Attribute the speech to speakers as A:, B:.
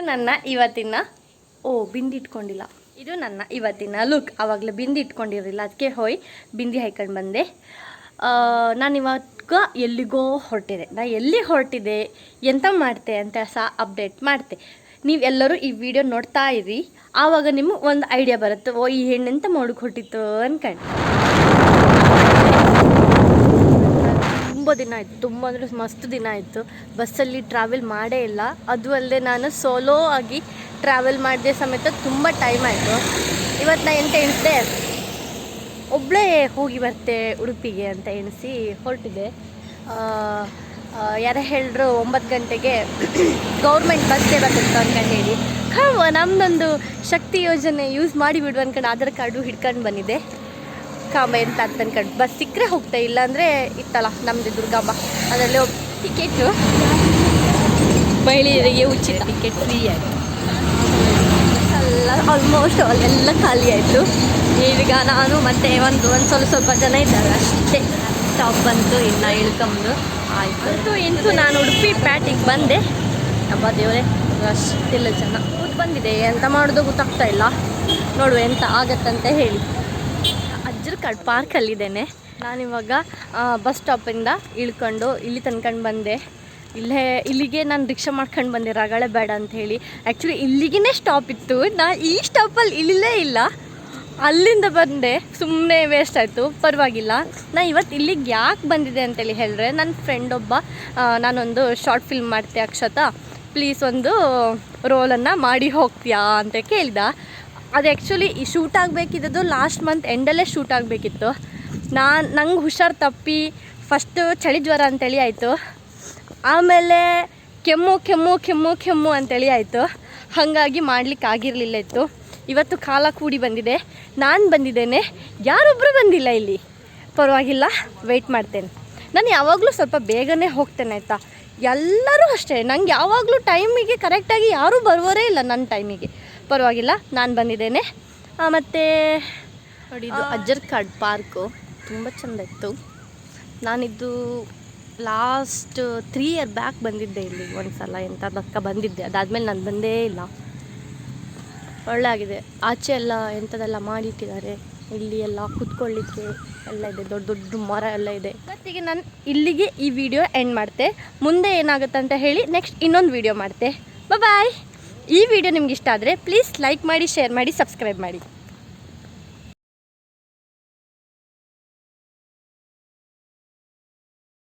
A: ಇದು ನನ್ನ ಇವತ್ತಿನ ಓ ಬಿಂದಿ ಇಟ್ಕೊಂಡಿಲ್ಲ ಇದು ನನ್ನ ಇವತ್ತಿನ ಲುಕ್ ಆವಾಗಲೇ ಬಿಂದಿ ಇಟ್ಕೊಂಡಿರಲಿಲ್ಲ ಅದಕ್ಕೆ ಹೋಯ್, ಬಿಂದಿ ಹಾಯ್ಕೊಂಡು ಬಂದೆ. ನಾನು ಇವಾಗ ಎಲ್ಲಿಗೋ ಹೊರಟಿದೆ. ನಾ ಎಲ್ಲಿ ಹೊರಟಿದೆ, ಎಂತ ಮಾಡ್ತೆ ಅಂತ ಸಹ ಅಪ್ಡೇಟ್ ಮಾಡ್ತೆ. ನೀವೆಲ್ಲರೂ ಈ ವಿಡಿಯೋ ನೋಡ್ತಾ ಇರಿ. ಆವಾಗ ನಿಮಗೆ ಒಂದು ಐಡಿಯಾ ಬರುತ್ತೆ, ಓ, ಈ ಹೆಣ್ಣೆಂತ ಮಾಡೋಕೆ ಹೊರಟಿತ್ತು ಅನ್ಕೊಂಡು ತುಂಬ ದಿನ ಆಯಿತು. ತುಂಬ ಅಂದರೆ ಮಸ್ತ್ ದಿನ ಆಯಿತು. ಬಸ್ಸಲ್ಲಿ ಟ್ರಾವೆಲ್ ಮಾಡೇ ಇಲ್ಲ. ಅದು ಅಲ್ಲದೆ ನಾನು ಸೋಲೋ ಆಗಿ ಟ್ರಾವೆಲ್ ಮಾಡಿದೆ ಸಮೇತ ತುಂಬ ಟೈಮ್ ಆಯಿತು. ಇವತ್ತು ನಾ ಎಂತ ಎಣಿಸಿದೆ? ಒಬ್ಬಳೇ ಹೋಗಿ ಬರ್ತೆ ಉಡುಪಿಗೆ ಅಂತ ಎಣಿಸಿ ಹೊರಟಿದೆ ಯಾರೋ ಹೇಳಿದ್ರು ಒಂಬತ್ತು ಗಂಟೆಗೆ ಗೌರ್ಮೆಂಟ್ ಬಸ್ ಬರ್ತದೆ ಅಂದ್ಕೊಂಡು ಹೇಳಿ. ಹಾಂ ನಮ್ಮದೊಂದು ಶಕ್ತಿ ಯೋಜನೆ ಯೂಸ್ ಮಾಡಿ ಬಿಡು ಅನ್ಕೊಂಡು ಆಧಾರ್ ಕಾರ್ಡು ಹಿಡ್ಕೊಂಡು ಬಂದಿದ್ದೆ. ಕಾಂಬ ಅಂತ ಅಂದ್ಕೊಂಡು ಬಸ್ ಸಿಕ್ಕರೆ ಹೋಗ್ತಾ ಇಲ್ಲ ಅಂದರೆ ಇತ್ತಲ್ಲ ನಮ್ಮದು ದುರ್ಗಾಂಬ ಅದರಲ್ಲಿ ಟಿಕೆಟು ಮಹಿಳೆಯರಿಗೆ ಉಚಿತ ಟಿಕೆಟ್ ಫ್ರೀ ಆಯಿತು ಎಲ್ಲ ಆಲ್ಮೋಸ್ಟ್ ಅಲ್ಲೆಲ್ಲ ಖಾಲಿ ಆಯಿತು. ಈಗ ನಾನು ಮತ್ತೆ ಒಂದು ಒಂದು ಸ್ವಲ್ಪ ಸ್ವಲ್ಪ ಜನ ಇದ್ದಾರೆ ಅಷ್ಟೇ. ಸ್ಟಾಪ್ ಬಂತು ಇನ್ನು ಇಳ್ಕೊಂಡು ಆಯಿತು. ಇಂತು ಇಂತೂ ನಾನು ಉಡುಪಿ ಪ್ಯಾಟಿಗೆ ಬಂದೆ. ನಮ್ಮ ದೇವರೇ ಅಷ್ಟಿಲ್ಲ ಜನ. ಕೂತ್ ಬಂದಿದೆ ಎಂತ ಮಾಡೋದು ಗೊತ್ತಾಗ್ತಾ ಇಲ್ಲ. ನೋಡುವ ಎಂತ ಆಗತ್ತಂತ ಹೇಳಿ. ಅಜ್ಜರ ಕಾಡ್ ಪಾರ್ಕಲ್ಲಿದ್ದೇನೆ ನಾನಿವಾಗ ಬಸ್ ಸ್ಟಾಪಿಂದ ಇಳ್ಕೊಂಡು ಇಲ್ಲಿ ತನ್ಕೊಂಡು ಬಂದೆ. ಇಲ್ಲೇ, ಇಲ್ಲಿಗೆ ನಾನು ರಿಕ್ಷಾ ಮಾಡ್ಕೊಂಡು ಬಂದೆ. ರಗಳೆ ಬೇಡ ಅಂತ ಹೇಳಿ. ಆ್ಯಕ್ಚುಲಿ ಇಲ್ಲಿಗೇ ಸ್ಟಾಪ್ ಇತ್ತು. ನಾ ಈ ಸ್ಟಾಪಲ್ಲಿ ಇಲ್ಲೇ ಇಲ್ಲ. ಅಲ್ಲಿಂದ ಬಂದೆ. ಸುಮ್ಮನೆ ವೇಸ್ಟ್ ಆಯಿತು. ಪರವಾಗಿಲ್ಲ. ನಾ ಇವತ್ತು ಇಲ್ಲಿಗೆ ಯಾಕೆ ಬಂದಿದೆ ಅಂತೇಳಿ ಹೇಳಿದ್ರೆ ನನ್ನ ಫ್ರೆಂಡ್ ಒಬ್ಬ ನಾನೊಂದು ಶಾರ್ಟ್ ಫಿಲ್ಮ್ ಮಾಡ್ತೆ ಅಕ್ಷತಾ. ಪ್ಲೀಸ್ ಒಂದು ರೋಲನ್ನು ಮಾಡಿ ಹೋಗ್ತೀಯಾ ಅಂತ ಕೇಳಿದ. ಅದು ಆ್ಯಕ್ಚುಲಿ ಶೂಟ್ ಆಗಬೇಕಿದ್ದದ್ದು ಲಾಸ್ಟ್ ಮಂತ್ ಎಂಡಲ್ಲೇ ಶೂಟ್ ಆಗಬೇಕಿತ್ತು. ನಾನು, ನಂಗೆ ಹುಷಾರು ತಪ್ಪಿ ಫಸ್ಟು ಚಳಿ ಜ್ವರ ಅಂತೇಳಿ ಆಯಿತು. ಆಮೇಲೆ ಕೆಮ್ಮು ಕೆಮ್ಮು ಕೆಮ್ಮು ಕೆಮ್ಮು ಅಂತೇಳಿ ಆಯಿತು. ಹಾಗಾಗಿ ಮಾಡ್ಲಿಕ್ಕೆ ಆಗಿರಲಿಲ್ಲ ಇತ್ತು. ಇವತ್ತು ಕಾಲ ಕೂಡಿ ಬಂದಿದೆ. ನಾನು ಬಂದಿದ್ದೇನೆ. ಯಾರೊಬ್ಬರು ಬಂದಿಲ್ಲ ಇಲ್ಲಿ. ಪರವಾಗಿಲ್ಲ ವೆಯ್ಟ್ ಮಾಡ್ತೇನೆ. ನಾನು ಯಾವಾಗಲೂ ಸ್ವಲ್ಪ ಬೇಗನೆ ಹೋಗ್ತೇನೆ ಆಯಿತಾ? ಎಲ್ಲರೂ ಅಷ್ಟೇ. ನಂಗೆ ಯಾವಾಗಲೂ ಟೈಮಿಗೆ ಕರೆಕ್ಟಾಗಿ ಯಾರೂ ಬರುವರೇ ಇಲ್ಲ ನನ್ನ ಟೈಮಿಗೆ ಪರವಾಗಿಲ್ಲ ನಾನು ಬಂದಿದ್ದೇನೆ. ಮತ್ತು ನೋಡಿ ಇದು ಅಜ್ಜರ್ ಕಾರ್ಡ್ ಪಾರ್ಕು. ತುಂಬ ಚೆಂದ ಇತ್ತು ನಾನಿದ್ದು ಲಾಸ್ಟ್ ತ್ರೀ ಇಯರ್ ಬ್ಯಾಕ್ ಬಂದಿದ್ದೆ ಇಲ್ಲಿ ಒಂದು ಸಲ ಎಂಥ ದಕ್ಕ ಬಂದಿದ್ದೆ. ಅದಾದಮೇಲೆ ನಾನು ಬಂದೇ ಇಲ್ಲ. ಒಳ್ಳೆ ಆಗಿದೆ ಆಚೆ ಎಲ್ಲ ಎಂಥದೆಲ್ಲ ಮಾಡಿಟ್ಟಿದ್ದಾರೆ. ಇಲ್ಲಿ ಎಲ್ಲ ಕುತ್ಕೊಳ್ಳಿಕ್ಕೆ ಎಲ್ಲ ಇದೆ. ದೊಡ್ಡ ದೊಡ್ಡ ಮರ ಎಲ್ಲ ಇದೆ. ಇವತ್ತಿಗೆ ನಾನು ಇಲ್ಲಿಗೆ ಈ ವಿಡಿಯೋ ಎಂಡ್ ಮಾಡ್ತೆ. ಮುಂದೆ ಏನಾಗುತ್ತೆ ಅಂತ ಹೇಳಿ ನೆಕ್ಸ್ಟ್ ಇನ್ನೊಂದು ವಿಡಿಯೋ ಮಾಡ್ತೆ. ಬಾಯ್ ಈ ವಿಡಿಯೋ ನಿಮ್ಗೆ ಇಷ್ಟ ಆದರೆ ಪ್ಲೀಸ್ ಲೈಕ್ ಮಾಡಿ ಶೇರ್ ಮಾಡಿ ಸಬ್ಸ್ಕ್ರೈಬ್ ಮಾಡಿ.